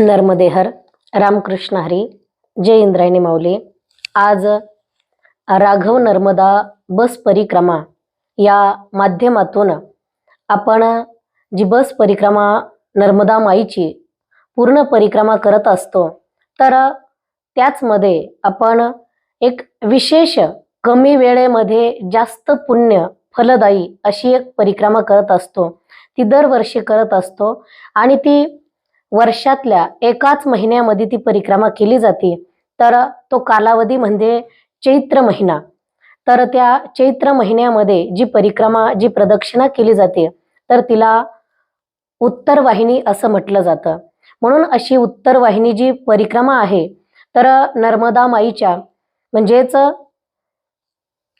नर्मदेहर रामकृष्ण हरी जय इंद्रायणी माऊली. आज राघव नर्मदा बस परिक्रमा या माध्यमातून आपण जी बस परिक्रमा नर्मदा माईची पूर्ण परिक्रमा करत असतो तर त्याचमध्ये आपण एक विशेष कमी वेळेमध्ये जास्त पुण्य फलदायी अशी एक परिक्रमा करत असतो. ती दरवर्षी करत असतो आणि ती वर्षातल्या एकाच महिन्यामध्ये ती परिक्रमा केली जाते. तर तो कालावधी म्हणजे चैत्र महिना. तर त्या चैत्र महिन्यामध्ये जी परिक्रमा जी प्रदक्षिणा केली जाते तर तिला उत्तर वाहिनी असं म्हटलं जातं. म्हणून अशी उत्तर वाहिनी जी परिक्रमा आहे तर नर्मदा माईच्या म्हणजेच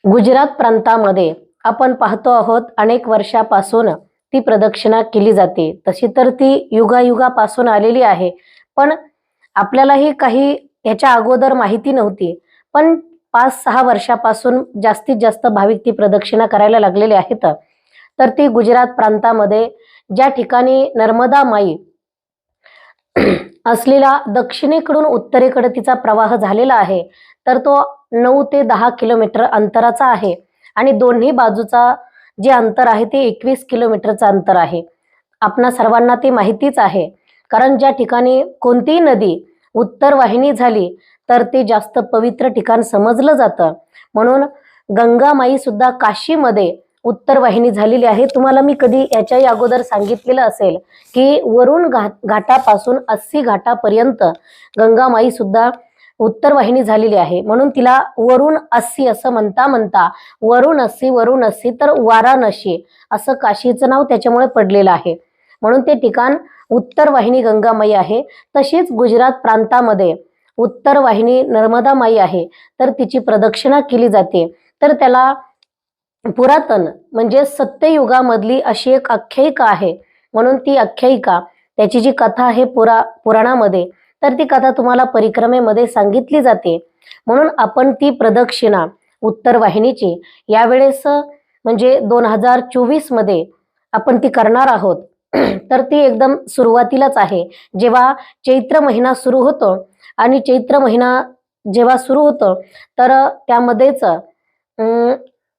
गुजरात प्रांतामध्ये आपण पाहतो आहोत अनेक वर्षापासून ती प्रदक्षिणा केली जाते. तशी तर ती युगायुगापासून आलेली आहे. पण आपल्यालाही काही ह्याच्या अगोदर माहिती नव्हती. पण पाच सहा वर्षापासून जास्तीत जास्त भाविक ती प्रदक्षिणा करायला लागलेले आहेत. तर ती गुजरात प्रांतामध्ये ज्या ठिकाणी नर्मदा माई असलेला दक्षिणेकडून उत्तरेकडे तिचा प्रवाह झालेला आहे तर तो नऊ ते दहा किलोमीटर अंतराचा आहे आणि दोन्ही बाजूचा जे अंतर आहे ते एकवीस किलोमीटरचं अंतर आहे. आपणा सर्वांना ते माहितीच आहे. कारण ज्या ठिकाणी कोणतीही नदी उत्तर वाहिनी झाली तर ते जास्त पवित्र ठिकाण समजलं जातं. म्हणून गंगामाई सुद्धा काशीमध्ये उत्तर वाहिनी झालेली आहे. तुम्हाला मी कधी याच्याही अगोदर सांगितलेलं असेल की वरुण घाट घाटापासून अस्सी घाटापर्यंत गंगामाई सुद्धा उत्तर वाहिनी झालेली आहे. म्हणून तिला वरुण अस्सी असं म्हणता म्हणता वरुण अस्सी वरुण अस्सी तर वाराणसी असं काशीचं नाव त्याच्यामुळे पडलेलं आहे. म्हणून ते ठिकाण उत्तर वाहिनी गंगामाई आहे. तशीच गुजरात प्रांतामध्ये उत्तर वाहिनी नर्मदा माई आहे. तर तिची प्रदक्षिणा केली जाते. तर त्याला पुरातन म्हणजे सत्ययुगामधली अशी एक आख्यायिका आहे. म्हणून ती आख्यायिका त्याची जी कथा आहे पुरा पुराणामध्ये तर ती कथा तुम्हाला परिक्रमेमध्ये सांगितली जाते. म्हणून आपण ती प्रदक्षिणा उत्तर वाहिनीची यावेळेस म्हणजे दोन हजार चोवीसमध्ये आपण ती करणार आहोत. तर ती एकदम सुरुवातीलाच आहे. जेव्हा चैत्र महिना सुरू होतो आणि चैत्र महिना जेव्हा सुरू होतो तर त्यामध्येच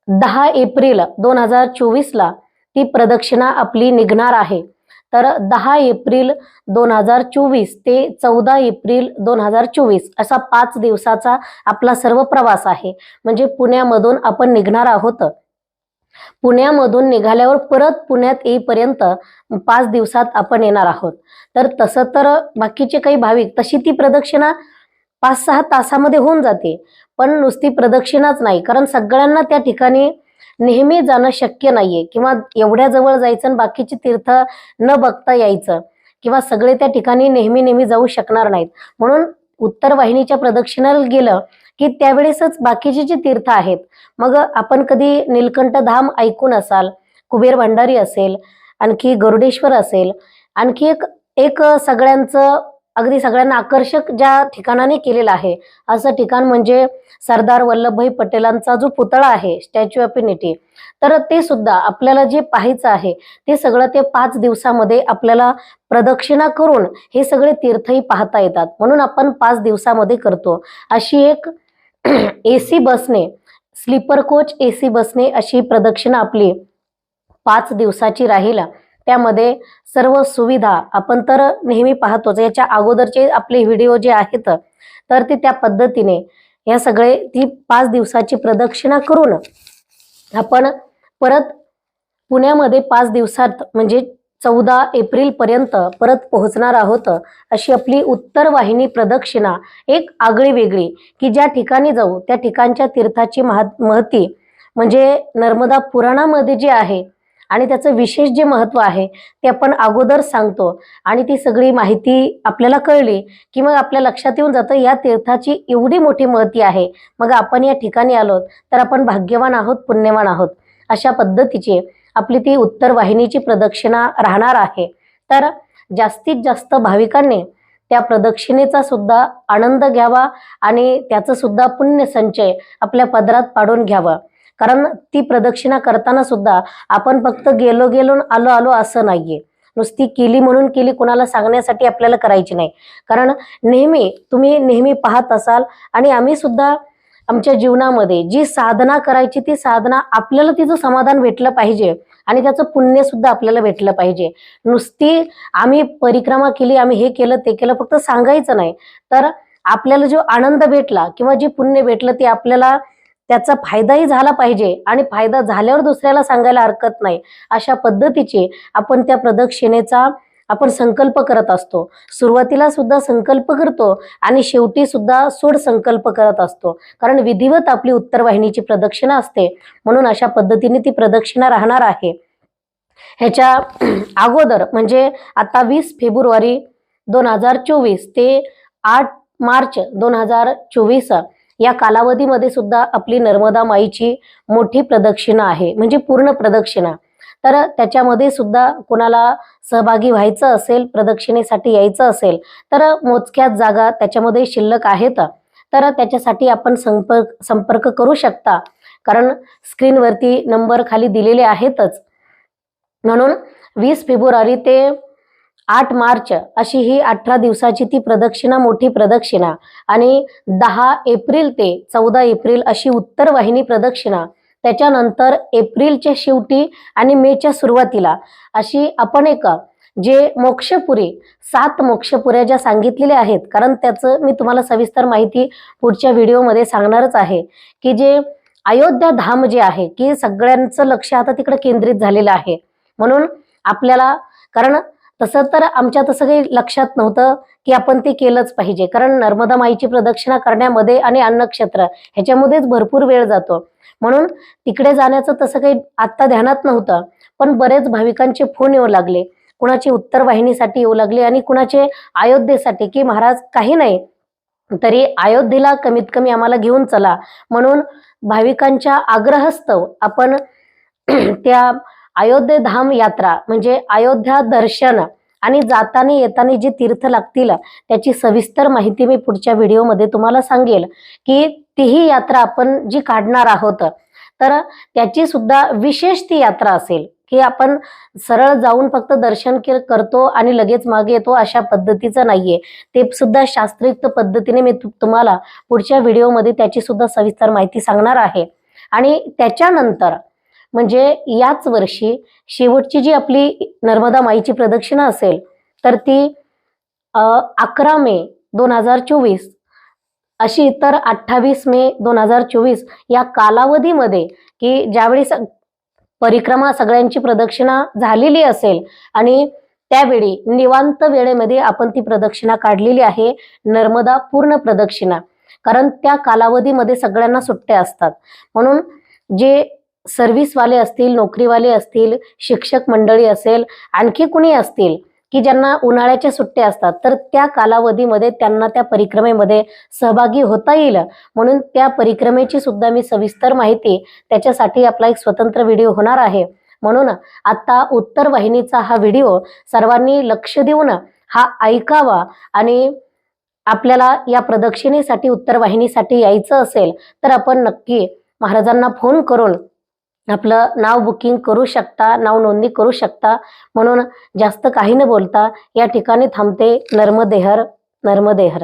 दहा एप्रिल दोन हजार चोवीसला ती प्रदक्षिणा आपली निघणार आहे. तर दहा एप्रिल दोन हजार चोवीस ते चौदा एप्रिल दोन हजार चोवीस असा पाच दिवसाचा आपला सर्व प्रवास आहे. म्हणजे पुण्यामधून आपण निघणार आहोत. पुण्यामधून निघाल्यावर परत पुण्यात येईपर्यंत पाच दिवसात आपण येणार आहोत. तर तसं तर बाकीचे काही भाविक तशी ती प्रदक्षिणा पाच सहा तासामध्ये होऊन जाते. पण नुसती प्रदक्षिणाच नाही. कारण सगळ्यांना त्या ठिकाणी नेहमी जाणं शक्य नाहीये. किंवा एवढ्या जवळ जायचं आणि बाकीची तीर्थ न बघता यायचं. किंवा सगळे त्या ठिकाणी नेहमी नेहमी जाऊ शकणार नाहीत. म्हणून उत्तर वाहिनीच्या प्रदक्षिणाला गेलं की त्यावेळेसच बाकीची जी तीर्थ आहेत मग आपण कधी नीलकंठ धाम ऐकून असाल कुबेर भंडारी असेल आणखी गरुडेश्वर असेल आणखी एक एक सगळ्यांचं अगदी सगळ्यांना आकर्षक ज्या ठिकाणाने केलेलं आहे. असं ठिकाण म्हणजे सरदार वल्लभभाई पटेलांचा जो पुतळा आहे स्टॅच्यू ऑफ युनिटी तर ते सुद्धा आपल्याला जे पाहायचं आहे ते सगळं ते पाच दिवसामध्ये आपल्याला प्रदक्षिणा करून हे सगळे तीर्थही पाहता येतात. म्हणून आपण पाच दिवसामध्ये करतो. अशी एक ए सी बसने स्लीपर कोच ए सी बसने अशी प्रदक्षिणा आपली पाच दिवसाची राहील. त्यामध्ये सर्व सुविधा आपण तर नेहमी पाहतोच. याच्या अगोदरचे आपले व्हिडिओ जे आहेत तर ते त्या पद्धतीने या सगळे ती पाच दिवसाची प्रदक्षिणा करून आपण परत पुण्यामध्ये पाच दिवसात म्हणजे चौदा एप्रिल पर्यंत परत पोहोचणार आहोत अशी आपली उत्तर वाहिनी प्रदक्षिणा एक आगळी वेगळी की ज्या ठिकाणी जाऊ त्या ठिकाणच्या तीर्थाची महा महती म्हणजे नर्मदा पुराणामध्ये जे आहे आणि त्याचं विशेष जे महत्त्व आहे ते आपण अगोदर सांगतो. आणि ती सगळी माहिती आपल्याला कळली की मग आपल्या लक्षात येऊन जातं या तीर्थाची एवढी मोठी महती आहे. मग आपण या ठिकाणी आलोत तर आपण भाग्यवान आहोत पुण्यवान आहोत. अशा पद्धतीची आपली ती उत्तर वाहिनीची प्रदक्षिणा राहणार आहे. तर जास्तीत जास्त भाविकांनी त्या प्रदक्षिणेचा सुद्धा आनंद घ्यावा आणि त्याचं सुद्धा पुण्य संचय आपल्या पदरात पाडून घ्यावा. कारण ती प्रदक्षिणा करताना सुद्धा आपण फक्त गेलो गेलो आलो आलो असं नाहीये. नुसती केली म्हणून केली कुणाला सांगण्यासाठी आपल्याला करायची नाही. कारण नेहमी तुम्ही नेहमी पाहत असाल आणि आम्ही सुद्धा आमच्या जीवनामध्ये जी साधना करायची ती साधना आपल्याला तिचं समाधान भेटलं पाहिजे आणि त्याचं पुण्य सुद्धा आपल्याला भेटलं पाहिजे. नुसती आम्ही परिक्रमा केली आम्ही हे केलं ते केलं फक्त सांगायचं नाही. तर आपल्याला जो आनंद भेटला किंवा जे पुण्य भेटलं ते आपल्याला त्याचा फायदाही झाला पाहिजे आणि फायदा झाल्यावर दुसऱ्याला सांगायला हरकत नाही. अशा पद्धतीचे आपण त्या प्रदक्षिणेचा आपण संकल्प करत असतो. सुरुवातीला सुद्धा संकल्प करतो आणि शेवटी सुद्धा सोड संकल्प करत असतो. कारण विधिवत आपली उत्तर वाहिनीची प्रदक्षिणा असते. म्हणून अशा पद्धतीने ती प्रदक्षिणा राहणार आहे. ह्याच्या अगोदर म्हणजे आता वीस फेब्रुवारी दोन हजार चोवीस ते आठ मार्च दोन हजार चोवीस या कालावधीमध्ये सुद्धा आपली नर्मदा माईची मोठी प्रदक्षिणा आहे म्हणजे पूर्ण प्रदक्षिणा. तर त्याच्यामध्ये सुद्धा कोणाला सहभागी व्हायचं असेल प्रदक्षिणेसाठी यायचं असेल तर मोजक्याच जागा त्याच्यामध्ये शिल्लक आहेत. तर त्याच्यासाठी आपण संपर्क संपर्क करू शकता कारण स्क्रीनवरती नंबर खाली दिलेले आहेतच. म्हणून वीस फेब्रुवारी ते आठ मार्च अशी ही अठरा दिवसाची ती प्रदक्षिणा मोठी प्रदक्षिणा. आणि दहा एप्रिल ते चौदा एप्रिल अशी उत्तर वाहिनी प्रदक्षिणा. त्याच्यानंतर एप्रिलच्या शेवटी आणि मेच्या सुरुवातीला अशी आपण एक जे मोक्षपुरी सात मोक्षपुऱ्या ज्या सांगितलेल्या आहेत कारण त्याचं मी तुम्हाला सविस्तर माहिती पुढच्या व्हिडिओमध्ये सांगणारच आहे की जे अयोध्या धाम जे आहे की सगळ्यांचं लक्ष आता तिकडे केंद्रित झालेलं आहे. म्हणून आपल्याला कारण तसं तर आमच्या तसं काही लक्षात नव्हतं की आपण ते केलंच पाहिजे. कारण नर्मदा माईची प्रदक्षिणा करण्यामध्ये आणि अन्नक्षेत्र ह्याच्यामध्येच भरपूर वेळ जातो. म्हणून तिकडे जाण्याचं तसं काही आत्ता ध्यानात नव्हतं. पण बरेच भाविकांचे फोन येऊ लागले. कुणाचे उत्तर वाहिनीसाठी येऊ लागले आणि कुणाचे अयोध्येसाठी की महाराज काही नाही तरी अयोध्येला कमीत कमी आम्हाला घेऊन चला. म्हणून भाविकांच्या आग्रहस्तव आपण त्या अयोध्ये धाम यात्रा म्हणजे अयोध्या दर्शन आणि जाताना येताना जी तीर्थ लागतील त्याची सविस्तर माहिती मी पुढच्या व्हिडिओमध्ये तुम्हाला सांगेल की तीही यात्रा आपण जी काढणार आहोत तर त्याची सुद्धा विशेष ती यात्रा असेल की आपण सरळ जाऊन फक्त दर्शन के- करतो आणि लगेच मागे येतो अशा पद्धतीचं नाहीये. ते सुद्धा शास्त्रीय पद्धतीने मी तुम्हाला पुढच्या व्हिडिओमध्ये त्याची सुद्धा सविस्तर माहिती सांगणार आहे. आणि त्याच्यानंतर म्हणजे याच वर्षी शेवटची जी आपली नर्मदा माईची प्रदक्षिणा असेल तर ती अकरा मे दोन हजार चोवीस अशी तर अठ्ठावीस मे दोन हजार चोवीस या कालावधीमध्ये की ज्यावेळी स- परिक्रमा सगळ्यांची प्रदक्षिणा झालेली असेल आणि त्यावेळी निवांत वेळेमध्ये आपण ती प्रदक्षिणा काढलेली आहे नर्मदा पूर्ण प्रदक्षिणा. कारण त्या कालावधीमध्ये सगळ्यांना सुट्ट्या असतात. म्हणून जे सर्व्हिसवाले असतील नोकरीवाले असतील शिक्षक मंडळी असेल आणखी कुणी असतील की ज्यांना उन्हाळ्याच्या सुट्ट्या असतात तर त्या कालावधीमध्ये त्यांना त्या परिक्रमेमध्ये सहभागी होता येईल. म्हणून त्या परिक्रमेची सुद्धा मी सविस्तर माहिती त्याच्यासाठी आपला एक स्वतंत्र व्हिडिओ होणार आहे. म्हणून आता उत्तर वाहिनीचा हा व्हिडिओ सर्वांनी लक्ष देऊन हा ऐकावा आणि आपल्याला या प्रदक्षिणेसाठी उत्तर वाहिनीसाठी यायचं असेल तर आपण नक्की महाराजांना फोन करून आपलं नाव बुकिंग करू शकता नाव नोंदणी करू शकता. म्हणून जास्त काही न बोलता या ठिकाणी थांबते नर्मदेहर नर्मदेहर.